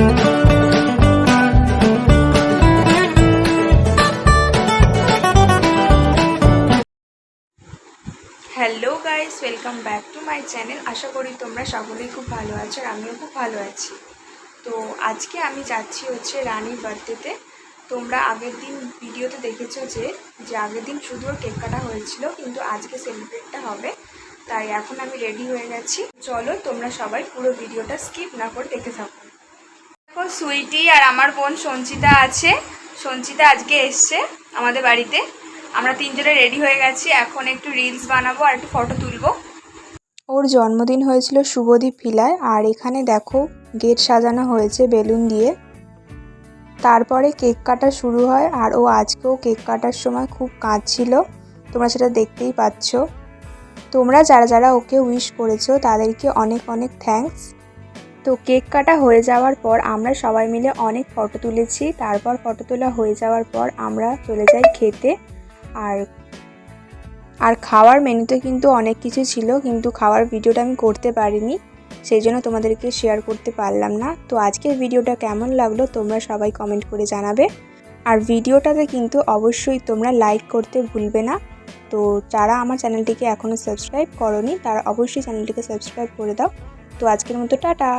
Hello guys welcome back to my channel আশা করি তোমরা সকলেই খুব ভালো আছো আর আমিও খুব ভালো আছি। তো আজকে আমি যাচ্ছি হচ্ছে রানীর বার্থডেতে তোমরা আগের দিন ভিডিওতে দেখেছ যে যে আগের দিন শুধু কেক কাটা হয়েছিল, কিন্তু আজকে সেলিব্রেটটা হবে। তাই এখন আমি রেডি হয়ে গেছি। চলো তোমরা সবাই পুরো ভিডিওটা স্কিপ না করে দেখে থাকো। দেখো, সুইটি আর আমার বোন সঞ্চিতা আছে। সঞ্চিতা আজকে এসছে আমাদের বাড়িতে। আমরা তিনজনে রেডি হয়ে গেছি। এখন একটু রিলস বানাবো আর একটু ফটো তুলবো। ওর জন্মদিন হয়েছিল শুভদীপ ভিলায়, আর এখানে দেখো, গেট সাজানো হয়েছে বেলুন দিয়ে। তারপরে কেক কাটা শুরু হয়, আর ও আজকেও কেক কাটার সময় খুব কাঁদছিল। তোমরা সেটা দেখতেই পাচ্ছ। তোমরা যারা যারা ওকে উইশ করেছ, তাদেরকে অনেক অনেক থ্যাঙ্কস তো কেক কাটা হয়ে যাওয়ার পর আমরা সবাই মিলে অনেক ফটো তুলেছি। তারপর ফটো তোলা হয়ে যাওয়ার পর আমরা চলে যাই খেতে। আর আর খাওয়ার মেনুতে কিন্তু অনেক কিছু ছিল, কিন্তু খাওয়ার ভিডিওটা আমি করতে পারিনি। সেই জন্য তোমাদেরকে শেয়ার করতে পারলাম না। তো আজকের ভিডিওটা কেমন লাগল তোমরা সবাই কমেন্ট করে জানাবে। আর ভিডিওটাতে কিন্তু অবশ্যই তোমরা লাইক করতে ভুলবে না। তো যারা আমার চ্যানেলটিকে এখনও সাবস্ক্রাইব করনি, তারা অবশ্যই চ্যানেলটিকে সাবস্ক্রাইব করে দাও। তো আজকের মতো টাটা।